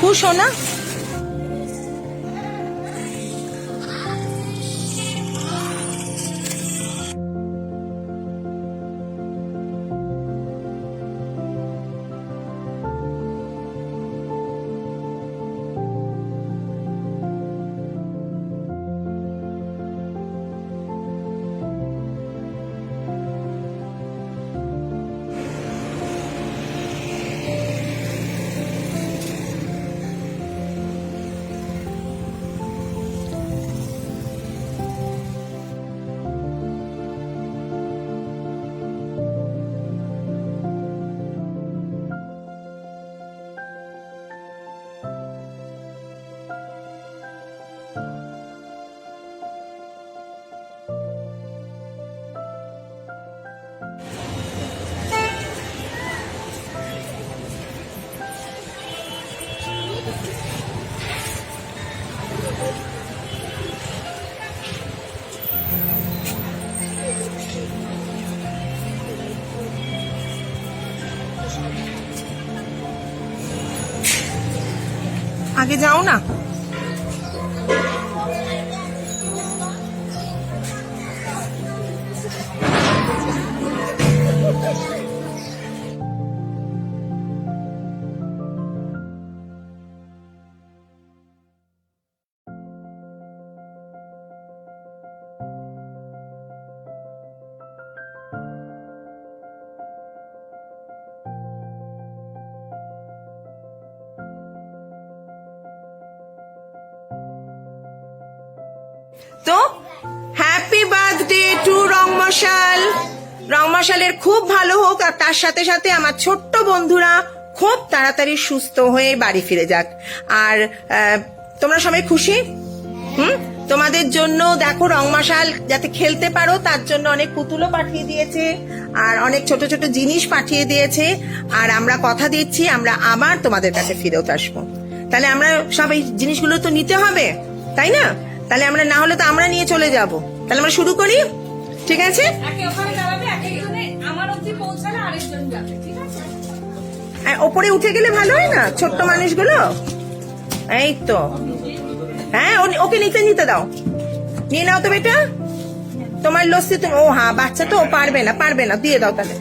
খুশ না? আগে যাও না? তো হ্যাপি বার্থডে টু রংমশাল। রংমশালের খুব ভালো হোক, আর তার সাথে সাথে আমার ছোট্ট বন্ধুরা খুব তাড়াতাড়ি সুস্থ হয়ে বাড়ি ফিরে যাক। আর তোমরা সবাই খুশি? হুম? তোমাদের জন্য দেখো রংমশাল, যাতে খেলতে পারো, তার জন্য অনেক পুতুলও পাঠিয়ে দিয়েছে, আর অনেক ছোট ছোট জিনিস পাঠিয়ে দিয়েছে। আর আমরা কথা দিচ্ছি, আমরা আবার তোমাদের কাছে ফিরেও আসব। তাহলে আমরা সব এই জিনিসগুলো তো নিতে হবে, তাই না? তাহলে আমরা না হলে তো আমরা নিয়ে চলে যাব। তাহলে আমরা শুরু করি? ঠিক আছে? ওপরে উঠে গেলে ভালো হয় না ছোট্ট মানুষগুলো? এই তো। হ্যাঁ ওকে নিতে নিতে দাও। নিয়ে নাও তো বেটা। তোমার লস্যি তুমি ও হ্যাঁ বাচ্চা তো ও পারবে না পারবে না দিয়ে দাও তাহলে।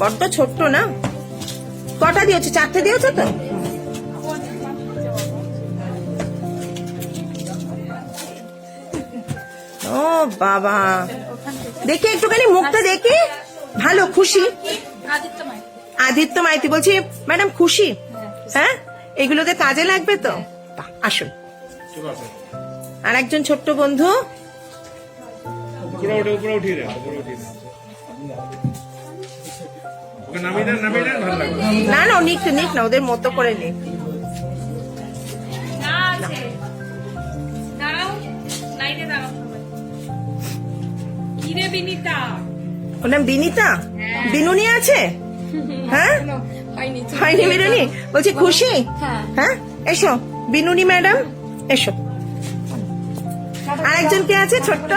বড্ড ছোট্ট না? কটা দিয়েছ? চারটে দিয়েছ তো? বাবা। দেখি একটুখানি মুখটা দেখি। ভালো খুশি? আদিত্য মাইতি বলছি ম্যাডাম খুশি? হ্যাঁ? এগুলোতে কাজে লাগবে তো? আসুন। আর একজন ছোট্ট বন্ধু। না না নিক নিক না ওদের মতো করে নিক। কিরে বিনিতা? ওর নাম বিনিতা? হ্যাঁ। বিনুনি আছে? হ্যাঁ? হয়নি হয়নি বিনুনি? বলছি খুশি? হ্যাঁ। হ্যাঁ? এসো। বিনুনি ম্যাডাম এসো। আরেকজন কে আছে ছোট্ট?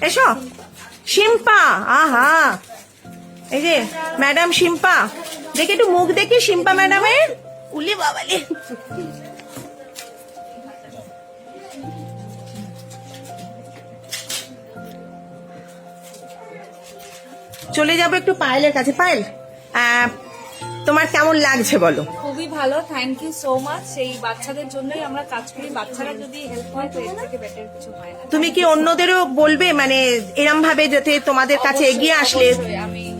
এসো। শিম্পা আহা। এই যে ম্যাডাম শিম্পা। দেখি একটু মুখ দেখি শিম্পা ম্যাডামের? উলি বাবালে। চলে যাব একটু পায়েলের কাছে। পায়েল তোমার কেমন লাগছে বলো? খুবই ভালো থ্যাংক ইউ সো মাচ সেই বাচ্চাদের জন্যই আমরা কাজ করি। বাচ্চারা যদি হেল্প হয় তো এর থেকে বেটার কিছু হয় না। তুমি কি অন্যদেরও বলবে? মানে এরম ভাবে যাতে তোমাদের কাছে এগিয়ে আসলে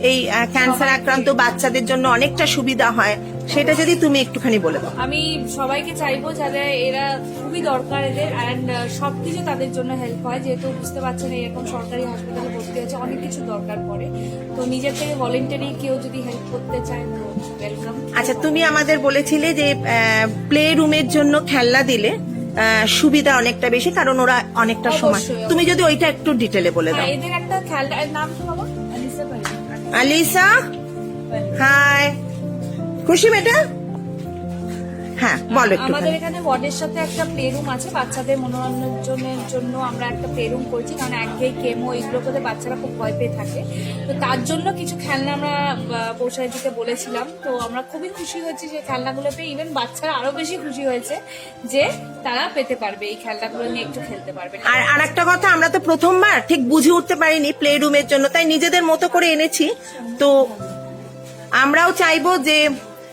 এই ক্যান্সার আক্রান্ত বাচ্চাদের জন্য অনেকটা সুবিধা হয়। সেটা যদি তুমি একটুখানি বলে দাও। আমি সবাইকে চাইব যাতে এরা খুবই দরকার এদের অ্যান্ড সবকিছু তাদের জন্য হেল্প হয়। যেহেতু বুঝতে পারছেন এরকম সরকারি হাসপাতালে ভর্তি হয়েছে অনেক কিছু দরকার পড়ে। তো নিজের থেকে ভলেন্টারি কেউ যদি হেল্প করতে চায় তো ওয়েলকাম আচ্ছা তুমি আমাদের বলেছিলে যে প্লে রুমের জন্য খেলনা দিলে সুবিধা অনেকটা বেশি কারণ ওরা অনেকটা সময় তুমি যদি ওইটা একটু ডিটেলে বলে দাও। হ্যাঁ এদের একটা খেলনা নাম পারি আলিসা হাই খুশি বেটা হ্যাঁ বলো একটু। আমাদের এখানে ওয়ার্ডের সাথে একটা প্লে রুম আছে বাচ্চাদের মনোরঞ্জনের জন্য আমরা একটা প্লে রুম করেছি কারণ একঘেয়ে কেমো এগুলো করে বাচ্চারা খুব ভয় পেয়ে থাকে। তো তার জন্য কিছু খেলনা আমরা পৌঁছায় দিতে বলেছিলাম। তো আমরা খুবই খুশি হয়েছি যে খেলনাগুলো পেয়ে ইভেন বাচ্চারা আরও বেশি খুশি হয়েছে যে তারা পেতে পারবে এই খেলনাগুলো নিয়ে একটু খেলতে পারবে। আর আর একটা কথা আমরা তো প্রথমবার ঠিক বুঝে উঠতে পারিনি প্লে রুমের জন্য তাই নিজেদের মতো করে এনেছি। তো আমরাও চাইব যে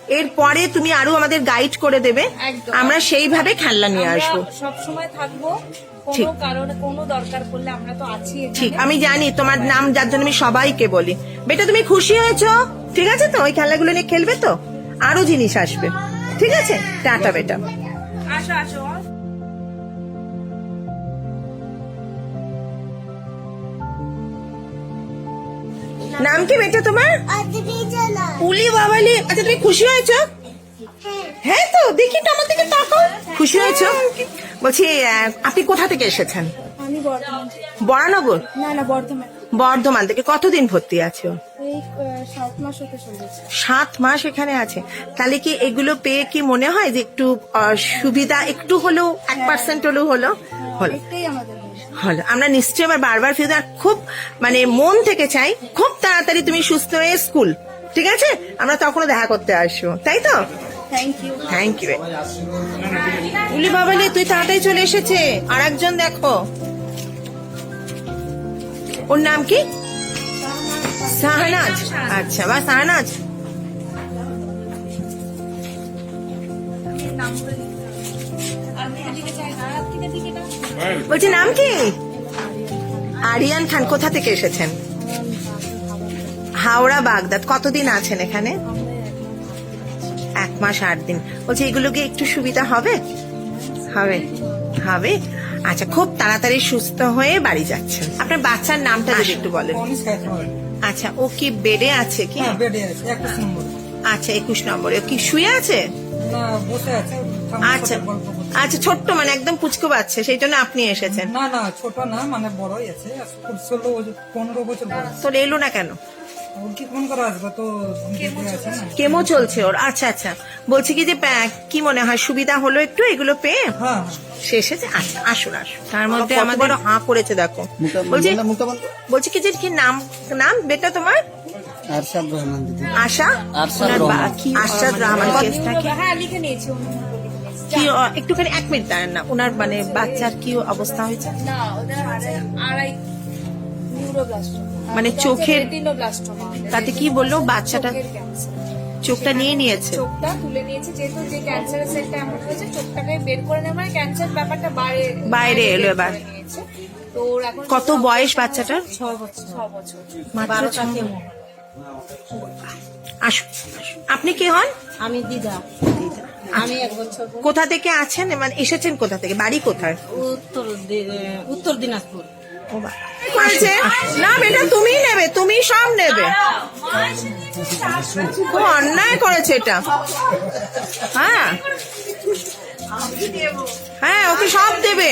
এর পরে তুমি আরও আমাদের গাইড করে দেবে। আমরা সেইভাবে খেলনা নিয়ে আসব। সবসময় থাকব। ঠিক। কারণে কোনো দরকার পড়লে আমরা তো আছি ঠিক আমি জানি তোমার নাম যার জন্য আমি সবাইকে বলি। বেটা তুমি খুশি হয়েছো? ঠিক আছে তো? ওই খেলাগুলো নিয়ে খেলবে তো? আরও জিনিস আসবে। ঠিক আছে? টাটা বেটা। আসো আসো। নাম কি বেটা তোমার? উলি বাবালি। আচ্ছা তুমি খুশি হয়েছো? হ্যাঁ তো দেখি তো আমার দিকে তাকাও। খুশি হয়েছো? বলছি আপনি কোথা থেকে এসেছেন? আমি বর্ধমান। বরানগর? না না বর্ধমান। বর্ধমান থেকে কতদিন ভর্তি আছো? সাত মাস এখানে আছে। তাহলে কি এগুলো পেয়ে কি মনে হয় যে একটু সুবিধা একটু হলেও এক পার্সেন্ট হলেও হলো? হলো। হলো। আমরা নিশ্চয়ই আবার বারবার ফিরে আর খুব মানে মন থেকে চাই খুব তাড়াতাড়ি তুমি সুস্থ হয়ে স্কুল ঠিক আছে? আমরা তখনও দেখা করতে আসব তাই তো? থ্যাংক ইউ থ্যাংক ইউ উলি বাবালি তুই তাড়াতাড়ি চলে এসেছে। আর একজন দেখো। ওর নাম কি? শাহনাজ আচ্ছা বা শাহনাজ বলছি নাম কি? আরিয়ান খান কোথা থেকে এসেছেন? হাওড়া বাগদাদ। কতদিন আছেন এখানে? এক মাস আট দিন। বলছি এগুলো কি একটু সুবিধা হবে? হবে। হবে? আচ্ছা খুব তাড়াতাড়ি সুস্থ হয়ে বাড়ি যাচ্ছেন। আপনার বাচ্চার নামটা যদি একটু বলেন। আচ্ছা ও কি বেডে আছে কি? হ্যাঁ আচ্ছা একুশ নম্বরে। ও কি শুয়ে আছে? আচ্ছা। আচ্ছা ছোট্ট মানে একদম পুচকো বাচ্চা সেই জন্য আপনি এসেছেন। না না ছোট না মানে বড়ই আছে ষোলো পনেরো বছর তোর এলো না কেন? কেমো চলছে। ওর আচ্ছা আচ্ছা। বলছি কি যে কি মনে হয় সুবিধা হলো একটু? এগুলো পেয়ে? হ্যাঁ শেষে আচ্ছা আসুন আসুন। তার মধ্যে আমাদের হাঁ করেছে দেখো। বলছি বলছি কি যে কি নাম নাম? বেটা তোমার? আশা? রহমান। আশাদ রহমান। কেসটা কি হ্যাঁ লিখে নিয়েছি। কি একটুখানি এক মিনিট দাঁড়ান না ওনার মানে বাচ্চার কি অবস্থা হয়েছে? না ওদের আড়াই আড়াই মানে চোখের তাতে কি বলল বাচ্চাটা চোখটা নিয়ে নিয়েছে? চোখটা তুলে নিয়েছে যেহেতু যে ক্যান্সারের সেলটা এমন হয়েছে চোখটাকে বের করে নেওয়া মানে ক্যান্সার ব্যাপারটা বাইরে বাইরে এলো এবার। নিয়েছে। তো কত বয়স বাচ্চাটার? ছ বছর। ছ বছর। মাত্র আপনি কি হন? আমি দিদা। আমি এক বছর কোথা থেকে আছেন? মানে এসেছেন কোথা থেকে? বাড়ি কোথায়? উত্তর উত্তর দিনাজপুর। না বেটা তুমি নেবে তুমি সব নেবে। খুব অন্যায় করেছে এটা। হ্যাঁ। হ্যাঁ ওকে সব দেবে।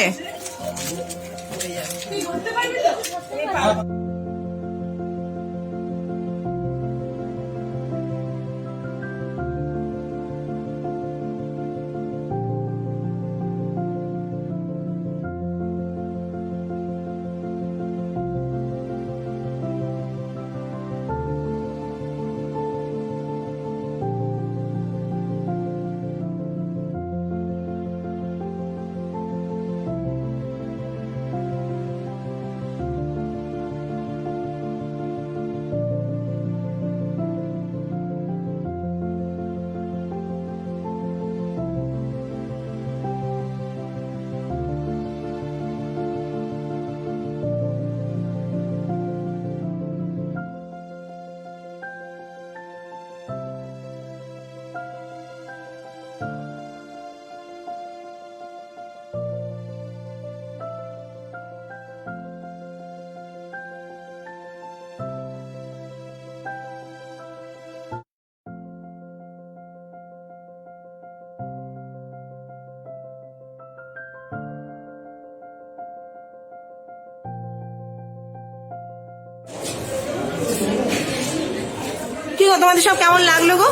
তোমাদের সব কেমন লাগল গো?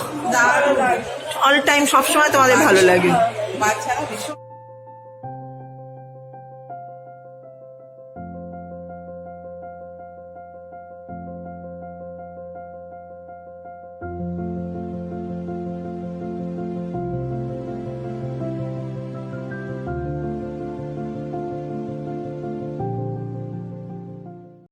অল টাইম সবসময় তোমাদের ভালো লাগে। বাচ্চারা ভীষণ